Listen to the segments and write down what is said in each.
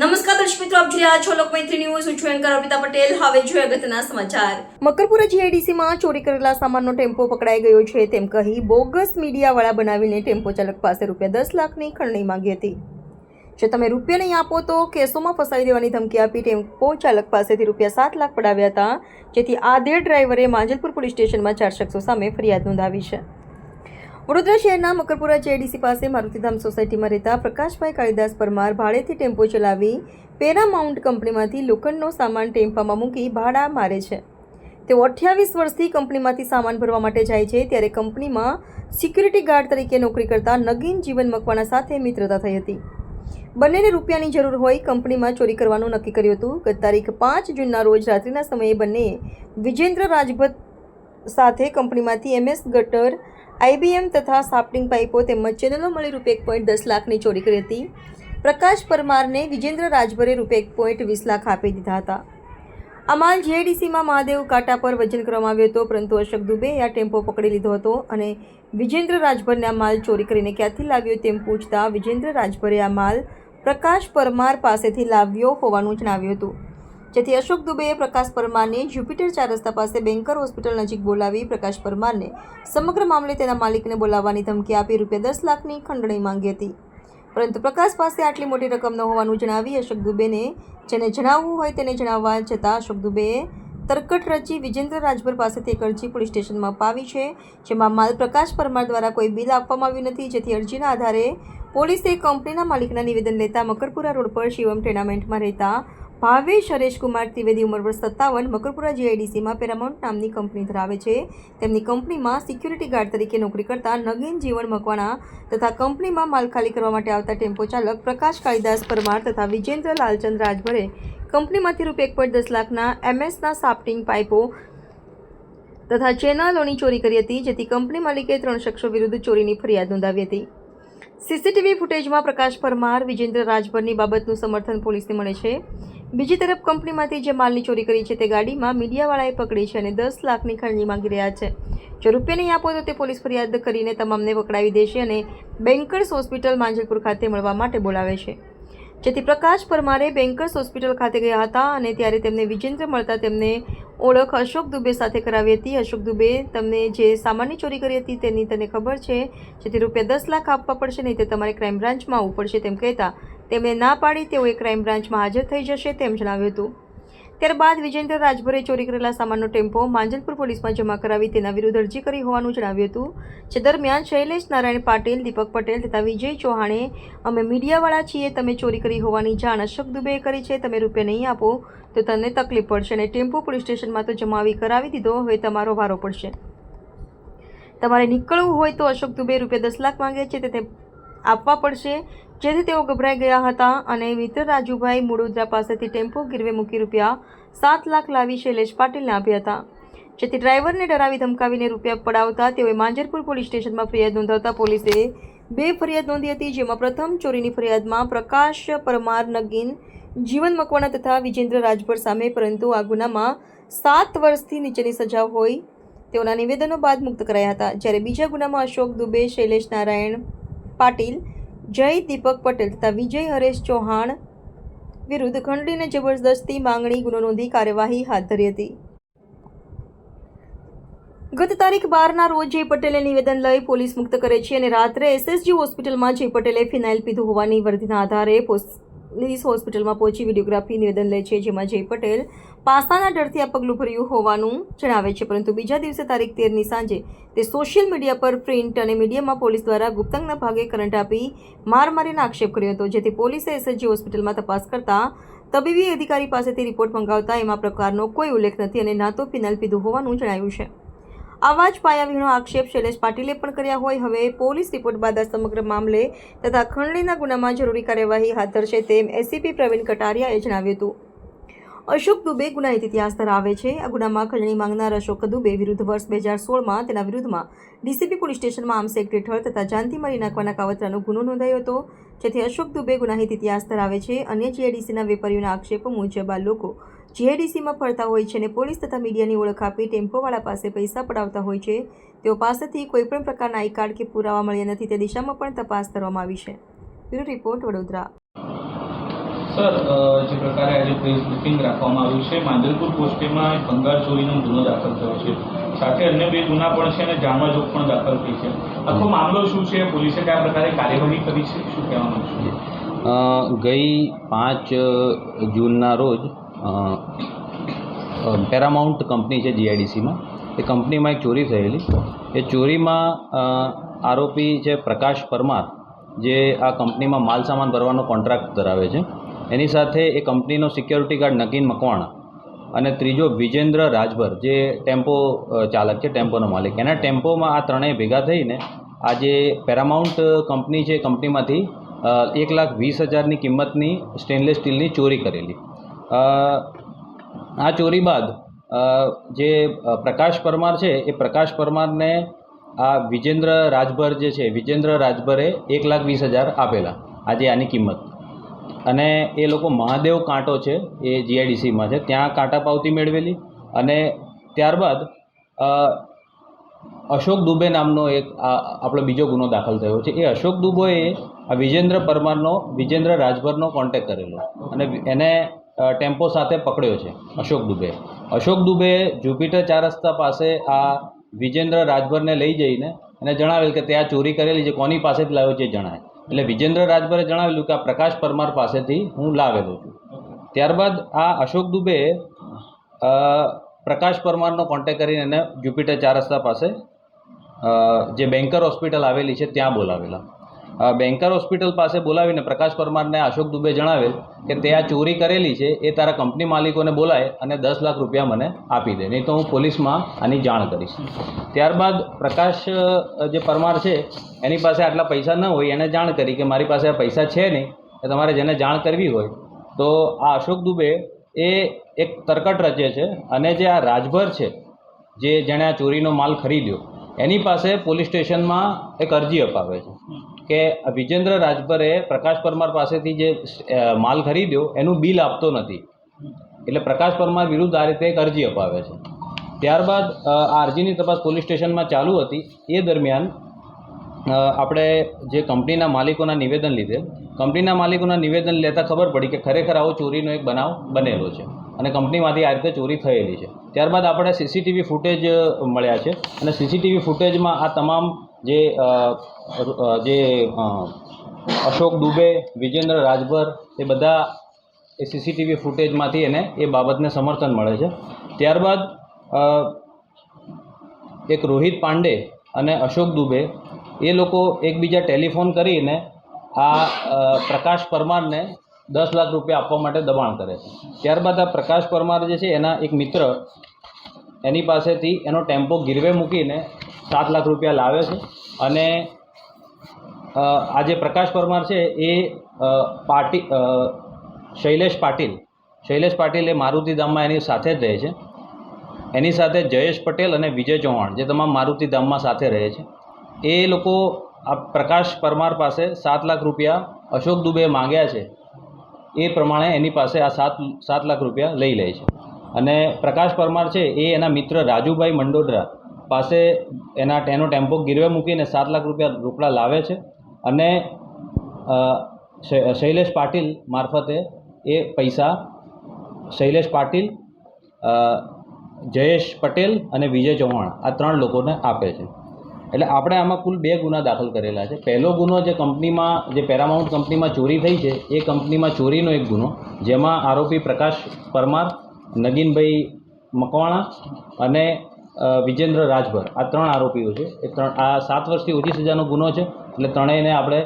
નમસ્કાર છો લોકમૈત્રી ન્યૂઝ. હું છું એન્કર અર્પિતા ચોરી કરેલા સામાનનો ટેમ્પો પકડાઈ ગયો છે. તેમ કહી બોગસ મીડિયાવાળા બનાવીને ટેમ્પો ચાલક પાસે રૂપિયા દસ લાખની ખંડણી માંગી હતી. જો તમે રૂપિયા નહીં આપો તો કેસોમાં ફસાવી દેવાની ધમકી આપી ટેમ્પો ચાલક પાસેથી રૂપિયા સાત લાખ પડાવ્યા હતા, જેથી આધેડ ડ્રાઈવરે માંજલપુર પોલીસ સ્ટેશનમાં ચાર શખ્સો સામે ફરિયાદ નોંધાવી છે. વડોદરા શહેરના મકરપુરા જેડીસી પાસે મારુતિધામ સોસાયટીમાં રહેતા પ્રકાશભાઈ કાળીદાસ પરમાર ભાડેથી ટેમ્પો ચલાવી પેરામાઉન્ટ કંપનીમાંથી લોખંડનો સામાન ટેમ્પામાં મૂકી ભાડા મારે છે. તેઓ અઠ્યાવીસ વર્ષથી કંપનીમાંથી સામાન ભરવા માટે જાય છે ત્યારે કંપનીમાં સિક્યુરિટી ગાર્ડ તરીકે નોકરી કરતા નગીન જીવન મકવાણા સાથે મિત્રતા થઈ હતી. બંનેને રૂપિયાની જરૂર હોય કંપનીમાં ચોરી કરવાનું નક્કી કર્યું હતું. ગત તારીખ પાંચ જૂનના રોજ રાત્રિના સમયે બંને વિજેન્દ્ર રાજભત સાથે કંપનીમાંથી એમએસ ગટર આઈબીએમ તથા સાફ્ટિંગ પાઇપો તેમજ ચેનલો મળી રૂપે એક પોઈન્ટ દસ લાખની ચોરી કરી હતી. પ્રકાશ પરમારને વિજેન્દ્ર રાજભરે રૂપે એક પોઈન્ટ વીસ લાખ આપી દીધા હતા. આ માલ જીઆઈડીસીમાં મહાદેવ કાંટા પર વજન કરવામાં આવ્યો હતો, પરંતુ અશોક દુબે આ ટેમ્પો પકડી લીધો હતો અને વિજેન્દ્ર રાજભરને આ માલ ચોરી કરીને ક્યાંથી લાવ્યો તેમ પૂછતા વિજેન્દ્ર રાજભરે આ માલ પ્રકાશ પરમાર પાસેથી લાવ્યો હોવાનું જણાવ્યું હતું. જેથી અશોક દુબેએ પ્રકાશ પરમારને જ્યુપિટર ચાર રસ્તા પાસે બેન્કર હોસ્પિટલ નજીક બોલાવી પ્રકાશ પરમારને સમગ્ર મામલે તેના માલિકને બોલાવવાની ધમકી આપી રૂપિયા દસ લાખની ખંડણી માંગી હતી. પરંતુ પ્રકાશ પાસે આટલી મોટી રકમ ન હોવાનું જણાવી અશોક દુબેને જેને જણાવવું હોય તેને જણાવવા છતાં અશોક દુબેએ તરકટ રચી વિજેન્દ્ર રાજભર પાસેથી એક અરજી પોલીસ સ્ટેશનમાં અપાવી છે, જેમાં માલ પ્રકાશ પરમાર દ્વારા કોઈ બિલ આપવામાં આવ્યું નથી, જેથી અરજીના આધારે પોલીસે કંપનીના માલિકના નિવેદન લેતા મકરપુરા રોડ પર શિવમ ટેનામેન્ટમાં રહેતા ભાવેશ હરેશકુમાર ત્રિવેદી ઉંમર વર્ષ સત્તાવન, મકરપુરા જીઆઈડીસીમાં પેરામાઉન્ટ નામની કંપની ધરાવે છે. તેમની કંપનીમાં સિક્યુરિટી ગાર્ડ તરીકે નોકરી કરતા નગીન જીવન મકવાણા તથા કંપનીમાં માલ ખાલી કરવા માટે આવતા ટેમ્પો ચાલક પ્રકાશ કાળીદાસ પરમાર તથા વિજેન્દ્ર લાલચંદ રાજભરે કંપનીમાંથી રૂપિયા એક પોઈન્ટ દસ લાખના એમએસના સાફ્ટિંગ પાઇપો તથા ચેનલોની ચોરી કરી હતી, જેથી કંપની માલિકે ત્રણ શખ્સો વિરુદ્ધ ચોરીની ફરિયાદ નોંધાવી હતી. સીસીટીવી ફૂટેજમાં પ્રકાશ પરમાર, વિજેન્દ્ર રાજભરની બાબતનું સમર્થન પોલીસને મળે છે. બીજી તરફ કંપનીમાંથી જે માલની ચોરી કરી છે તે ગાડીમાં મીડિયાવાળાએ પકડી છે અને દસ લાખની ખરણી માંગી રહ્યા છે. જો રૂપિયા નહીં આપો તો તે પોલીસ ફરિયાદ કરીને તમામને પકડાવી દેશે અને બેન્કર્સ હોસ્પિટલ માંજલપુર ખાતે મળવા માટે બોલાવે છે. જેથી પ્રકાશ પરમારે બેન્કર્સ હોસ્પિટલ ખાતે ગયા હતા અને ત્યારે તેમને વિજેન્દ્ર મળતા તેમને ઓળખ અશોક દુબે સાથે કરાવી હતી. અશોક દુબે તમને જે સામાનની ચોરી કરી હતી તેની તને ખબર છે? જેથી રૂપિયા દસ લાખ આપવા પડશે, નહીં તે તમારે ક્રાઇમ બ્રાન્ચમાં આવવું પડશે તેમ કહેતા. તેમણે ના પાડી તેઓએ ક્રાઇમ બ્રાન્ચમાં હાજર થઈ જશે તેમ જણાવ્યું હતું. ત્યારબાદ વિજેન્દ્ર રાજભરે ચોરી કરેલા સામાનનો ટેમ્પો માંજલપુર પોલીસમાં જમા કરાવી તેના વિરુદ્ધ અરજી કરી હોવાનું જણાવ્યું હતું. જે દરમિયાન શૈલેષ નારાયણ પાટીલ, દીપક પટેલ તથા વિજય ચૌહાણે, અમે મીડિયાવાળા છીએ, તમે ચોરી કરી હોવાની જાણ અશોક દુબેએ કરી છે, તમે રૂપિયા નહીં આપો, તો તમને તકલીફ પડશે અને ટેમ્પો પોલીસ સ્ટેશનમાં તો જમાવી કરાવી દીધો, હવે તમારો વારો પડશે. તમારે નીકળવું હોય તો અશોક દુબે રૂપિયા દસ લાખ માંગે છે તે આપવા પડશે. જેથી તેઓ ગભરાઈ ગયા હતા અને મિત્ર રાજુભાઈ મુડોદરા પાસેથી ટેમ્પો ગીરવે મૂકી રૂપિયા સાત લાખ લાવી શૈલેષ પાટીલને આપ્યા હતા. જેથી ડ્રાઈવરને ડરાવી ધમકાવીને રૂપિયા પડાવતા તેઓએ માંજરપુર પોલીસ સ્ટેશનમાં ફરિયાદ નોંધાવતા પોલીસે બે ફરિયાદ નોંધી હતી, જેમાં પ્રથમ ચોરીની ફરિયાદમાં પ્રકાશ પરમાર નગીન, જીવન મકવાણા તથા વિજેન્દ્ર રાજભર સામે, પરંતુ આ ગુનામાં સાત વર્ષથી નીચેની સજા હોય તેઓના નિવેદનો બાદ મુક્ત કરાયા હતા. જ્યારે બીજા ગુનામાં અશોક દુબે, શૈલેષ નારાયણ પાટીલ, જય દીપક પટેલ તથા વિજય હરેશ ચૌહાણ વિરુદ્ધ ખંડણીને જબરદસ્તી માંગણી ગુનો નોંધી કાર્યવાહી હાથ ધરી હતી. ગત તારીખ બારના રોજ જય પટેલે નિવેદન લઈ પોલીસ મુક્ત કરે છે અને રાત્રે એસએસજી હોસ્પિટલમાં જય પટેલે ફિનાઇલ પીધું હોવાની વર્દીના આધારે પોલીસ હોસ્પિટલમાં પહોંચી વિડીયોગ્રાફી નિવેદન લે છે, જેમાં જય પટેલ પાસાના ડરથી આ પગલું ભર્યું હોવાનું જણાવે છે. પરંતુ બીજા દિવસે તારીખ તેરની સાંજે તે સોશિયલ મીડિયા પર પ્રિન્ટ અને મીડિયામાં પોલીસ દ્વારા ગુપ્તાંગના ભાગે કરંટ આપી માર મારીને આક્ષેપ કર્યો હતો, જેથી પોલીસે એસએસજી હોસ્પિટલમાં તપાસ કરતા તબીબી અધિકારી પાસેથી રિપોર્ટ મંગાવતા એમાં પ્રકારનો કોઈ ઉલ્લેખ નથી અને ના તો ફિનાઇલ પીધું હોવાનું જણાવ્યું છે. આવા જ પાયાવીણો આક્ષેપ શૈલેષ પાટીલે પણ કર્યા હોય. હવે પોલીસ રિપોર્ટ બાદ આ સમગ્ર મામલે તથા ખંડણીના ગુનામાં જરૂરી કાર્યવાહી હાથ ધરશે તેમ એસીપી પ્રવીણ કટારિયાએ જણાવ્યું હતું. અશોક દુબે ગુનાહિત ઇતિહાસ ધરાવે છે. આ ગુનામાં ખંડણી માંગનાર અશોક દુબે વિરુદ્ધ વર્ષ બે હજાર સોળમાં તેના વિરુદ્ધમાં ડીસીપી પોલીસ સ્ટેશનમાં આર્મ્સ એક્ટ હેઠળ તથા જાનથી મારી નાખવાના કાવતરાનો ગુનો નોંધાયો હતો. જેથી અશોક દુબે ગુનાહિત ઇતિહાસ ધરાવે છે. અન્ય જીઆઈડીસીના વેપારીઓના આક્ષેપો મુજબ આ લોકો જીઆઈડીસીમાં ફરતા હોય છે અને પોલીસ તથા મીડિયાની ઓળખ આપી ટેમ્પોવાળા પાસે પૈસા પડાવતા હોય છે. તેઓ પાસેથી કોઈપણ પ્રકારના આઈ કાર્ડ કે પુરાવા મળ્યા નથી. તે દિશામાં પણ તપાસ કરવામાં આવી છે. Bureau report Vadodara. સર અ, જે પ્રકારે આજે પ્રેસ બ્રિફિંગ રાખવામાં આવ્યું છે માંદલપુર પોસ્ટેમાં ભંગાર ચોરીનો ગુનો દાખલ થયો છે. સાથે અન્ય બે ગુના પણ છે અને જાણવા જોગ પણ દાખલ થઈ છે. આખો મામલો શું છે? પોલીસે કયા પ્રકારે કાર્યવાહી કરી છે? શું કહેવાનું છે અ, ગઈ પાંચ જૂનના રોજ પેરામાઉન્ટ કંપની છે જીઆઈડીસીમાં એ કંપનીમાં એક ચોરી થયેલી. એ ચોરીમાં આરોપી છે પ્રકાશ પરમાર, જે આ કંપનીમાં માલ સામાન ભરવાનો કોન્ટ્રાક્ટ ધરાવે છે. એની સાથે એ કંપનીનો સિક્યોરિટી ગાર્ડ નકીન મકવાણા અને ત્રીજો વિજેન્દ્ર રાજભર, જે ટેમ્પો ચાલક છે, ટેમ્પોનો માલિક. એના ટેમ્પોમાં આ ત્રણેય ભેગા થઈને આ જે પેરામાઉન્ટ કંપની છે કંપનીમાંથી એક લાખ વીસ હજારની કિંમતની સ્ટેનલેસ સ્ટીલની ચોરી કરેલી. આ ચોરી બાદ જે પ્રકાશ પરમાર છે, એ પ્રકાશ પરમારને આ વિજેન્દ્ર રાજભર જે છે, વિજેન્દ્ર રાજભરે એક લાખ વીસ હજાર આપેલા, આજે આની કિંમત. અને એ લોકો મહાદેવ કાંટો છે, એ જીઆઈડીસીમાં છે, ત્યાં કાંટા પાવતી મેળવેલી. અને ત્યારબાદ અશોક દુબે નામનો એક આપણો બીજો ગુનો દાખલ થયો છે. એ અશોક દુબોએ આ વિજેન્દ્ર પરમારનો, વિજેન્દ્ર રાજભરનો કોન્ટેક કરેલો. અને એને ટેમ્પો સાથે પકડ્યો છે, અશોક દુબે. અશોક દુબે જુપિટર ચાર રસ્તા પાસે આ વિજેન્દ્ર રાજભરને લઈ જઈને એને જણાવેલ કે તે આ ચોરી કરેલી છે, કોની પાસેથી લાવ્યો છે જણાય. એટલે વિજેન્દ્ર રાજભરે જણાવેલું કે આ પ્રકાશ પરમાર પાસેથી હું લાવેલો છું. ત્યારબાદ આ અશોક દુબે પ્રકાશ પરમારનો કોન્ટેક કરીને એને જુપિટર ચાર રસ્તા પાસે જે બેન્કર હોસ્પિટલ આવેલી છે, ત્યાં બોલાવેલા. બેન્કર હોસ્પિટલ પાસે બોલાવીને પ્રકાશ પરમારને અશોક દુબે જણાવેલ કે તે આ ચોરી કરેલી છે, એ તારા કંપની માલિકોને બોલાય અને દસ લાખ રૂપિયા મને આપી દે. નહીં તો હું પોલીસમાં આની જાણ કરીશ. ત્યારબાદ પ્રકાશ જે પરમાર છે, એની પાસે આટલા પૈસા ન હોય, એને જાણ કરી કે મારી પાસે આ પૈસા છે નહીં એ તમારે જેને જાણ કરવી હોય, તો આ અશોક દુબે એ એક તરકટ રચે છે અને જે આ રાજભર છે, જે જેણે આ ચોરીનો માલ ખરીદ્યો, એની પાસે પોલીસ સ્ટેશનમાં એક અરજી અપાવે છે. કે વિજેન્દ્ર રાજભરે પ્રકાશ પરમાર પાસેથી જે માલ ખરીદ્યો, એનું બિલ આપતો નથી. એટલે પ્રકાશ પરમાર વિરુદ્ધ આ રીતે એક અરજી અપાવે છે. ત્યારબાદ આ અરજીની તપાસ પોલીસ સ્ટેશનમાં ચાલુ હતી. એ દરમિયાન આપણે જે કંપનીના માલિકોના નિવેદન લીધે, કંપનીના માલિકોના નિવેદન લેતા ખબર પડી કે ખરેખર આવો ચોરીનો એક બનાવ બનેલો છે. અને કંપનીમાંથી આ રીતે ચોરી થયેલી છે. ત્યારબાદ આપણે સીસીટીવી ફૂટેજ મળ્યા છે. અને સીસીટીવી ફૂટેજમાં આ તમામ જે જે અશોક દુબે, વિજેન્દ્ર રાજભર, એ બધા એ સીસીટીવી ફૂટેજમાંથી એને એ બાબતને સમર્થન મળે છે. ત્યારબાદ એક રોહિત પાંડે અને અશોક દુબે એ લોકો એકબીજા ટેલિફોન કરીને આ પ્રકાશ પરમારને દસ લાખ રૂપિયા આપવા માટે દબાણ કરે છે. ત્યારબાદ આ પ્રકાશ પરમાર જે છે, એના એક મિત્ર, એની પાસેથી એનો ટેમ્પો ગીરવે મૂકીને સાત લાખ રૂપિયા લાવે છે. અને આ જે પ્રકાશ પરમાર છે, એ પાટી શૈલેષ પાટીલ શૈલેષ પાટીલ એ મારુતિધામમાં એની સાથે જ રહે છે. એની સાથે જયેશ પટેલ અને વિજય ચૌહાણ, જે તમામ મારુતિધામમાં સાથે રહે છે. એ લોકો આ પ્રકાશ પરમાર પાસે સાત લાખ રૂપિયા અશોક દુબે માંગ્યા છે. એ પ્રમાણે એની પાસે આ સાત સાત લાખ રૂપિયા લઈ લે છે. અને પ્રકાશ પરમાર છે એ એના મિત્ર રાજુભાઈ મંડોદરા પાસે એના એનો ટેમ્પો ગીરવે મૂકીને સાત લાખ રૂપિયા રોકડા લાવે છે. અને શૈલેષ પાટીલ મારફતે એ પૈસા શૈલેષ પાટીલ જયેશ પટેલ અને વિજય ચૌહાણ આ ત્રણ લોકોને આપે છે. એટલે આપણે આમાં કુલ બે ગુના દાખલ કરેલા છે. પહેલો ગુનો જે કંપનીમાં, જે પેરામાઉન્ટ કંપનીમાં ચોરી થઈ છે, એ કંપનીમાં ચોરીનો એક ગુનો, જેમાં આરોપી પ્રકાશ પરમાર, નગીનભાઈ મકવાણા અને વિજેન્દ્ર રાજભર. આ ત્રણ આરોપીઓ છે. એ ત્રણ, આ સાત વર્ષથી ઓછી સજાનો ગુનો છે, એટલે ત્રણેયને આપણે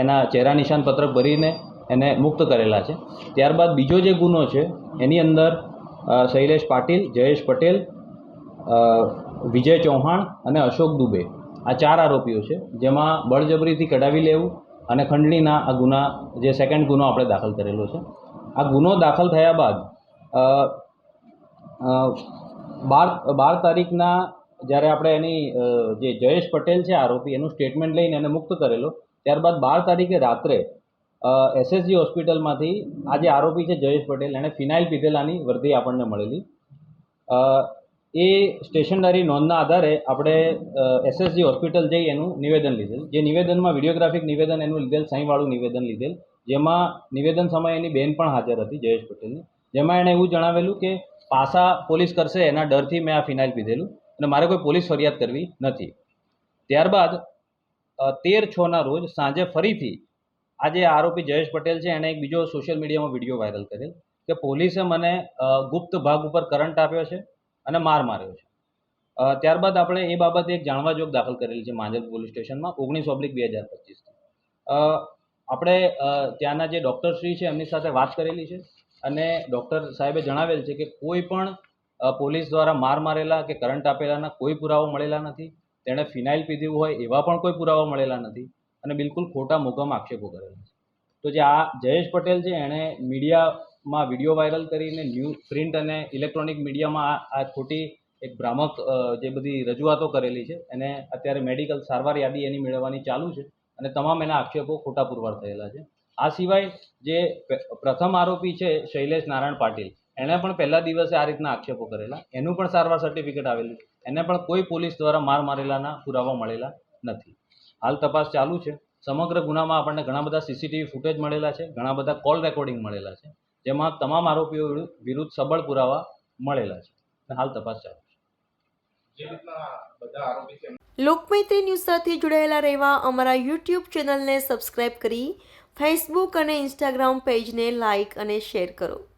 એના ચહેરા નિશાન પત્રક ભરીને એને મુક્ત કરેલા છે. ત્યારબાદ બીજો જે ગુનો છે, એની અંદર શૈલેષ પાટીલ, જયેશ પટેલ વિજય ચૌહાણ અને અશોક દુબે. આ ચાર આરોપીઓ છે, જેમાં બળજબરીથી કઢાવી લેવું અને ખંડણીના આ ગુના, જે સેકન્ડ ગુનો આપણે દાખલ કરેલો છે. આ ગુનો દાખલ થયા બાદ બાર બાર તારીખના જ્યારે આપણે એની જે જયેશ પટેલ છે આરોપી, એનું સ્ટેટમેન્ટ લઈને એને મુક્ત કરેલો, ત્યારબાદ બાર તારીખે રાત્રે એસએસજી હોસ્પિટલમાંથી આ જે આરોપી છે જયેશ પટેલ, એણે ફિનાઇલ પીધેલાની વર્દી આપણને મળેલી. એ સ્ટેશનરી નોંધના આધારે આપણે એસએસજી હોસ્પિટલ જઈ એનું નિવેદન લીધેલ. જે નિવેદનમાં વિડીયોગ્રાફિક નિવેદન એનું લીધેલ, સાંઈવાળું નિવેદન લીધેલ. જેમાં નિવેદન સમયે એની બેન પણ હાજર હતી, જયેશ પટેલની. જેમાં એણે એવું જણાવેલું કે પાસા પોલીસ કરશે, એના ડરથી મેં આ ફિનાઇલ પીધેલું અને મારે કોઈ પોલીસ ફરિયાદ કરવી નથી. ત્યારબાદ તેર છના રોજ સાંજે ફરીથી આ જે આરોપી જયેશ પટેલ છે, એણે એક બીજો સોશિયલ મીડિયામાં વીડિયો વાયરલ કરેલ કે પોલીસે મને ગુપ્ત ભાગ ઉપર કરંટ આપ્યો છે. અને માર માર્યો છે. ત્યારબાદ આપણે એ બાબતે એક જાણવા જોગ દાખલ કરેલી છે માંજલ પોલીસ સ્ટેશનમાં ઓગણીસ ઓબ્લિક બે હજાર પચીસ આપણે ત્યાંના જે ડૉક્ટર શ્રી છે એમની સાથે વાત કરેલી છે અને ડૉક્ટર સાહેબે જણાવેલ છે કે કોઈ પણ પોલીસ દ્વારા માર મારેલા કે કરંટ આપેલાના કોઈ પુરાવો મળેલા નથી. તેણે ફિનાઇલ પીધું હોય એવા પણ કોઈ પુરાવા મળેલા નથી અને બિલકુલ ખોટા મોકામાં આક્ષેપો કરેલા છે. તો જે આ જયેશ પટેલ છે, એણે મીડિયામાં વીડિયો વાયરલ કરીને ન્યૂ પ્રિન્ટ અને ઇલેક્ટ્રોનિક મીડિયામાં આ ખોટી એક ભ્રામક જે બધી રજૂઆતો કરેલી છે, એને અત્યારે મેડિકલ સારવાર યાદી એની મેળવવાની ચાલુ છે અને તમામ એના આક્ષેપો ખોટા પુરવાર થયેલા છે. આ સિવાય જે પ્રથમ આરોપી છે શૈલેષ નારાયણ પાટીલ, એણે પણ પહેલા દિવસે આ રીતના આક્ષેપો કરેલા. એનું પણ સારવાર સર્ટિફિકેટ આવેલું એને પણ કોઈ પોલીસ દ્વારા માર મારેલાના પુરાવા મળેલા નથી. હાલ તપાસ ચાલુ છે. સમગ્ર ગુનામાં આપણને ઘણા બધા સીસીટીવી ફૂટેજ મળેલા છે, ઘણા બધા કોલ રેકોર્ડિંગ મળેલા છે. જેમાં તમામ આરોપીઓ વિરુદ્ધ- સબળ પુરાવા મળેલા છે. હાલ તપાસ ચાલુ છે. લોકમૈત્રી ન્યૂઝ સાથે જોડાયેલા રહેવા અમારા યુટ્યુબ ચેનલને સબસ્ક્રાઇબ કરી ફેસબુક અને ઇન્સ્ટાગ્રામ પેજને લાઇક અને શેર કરો.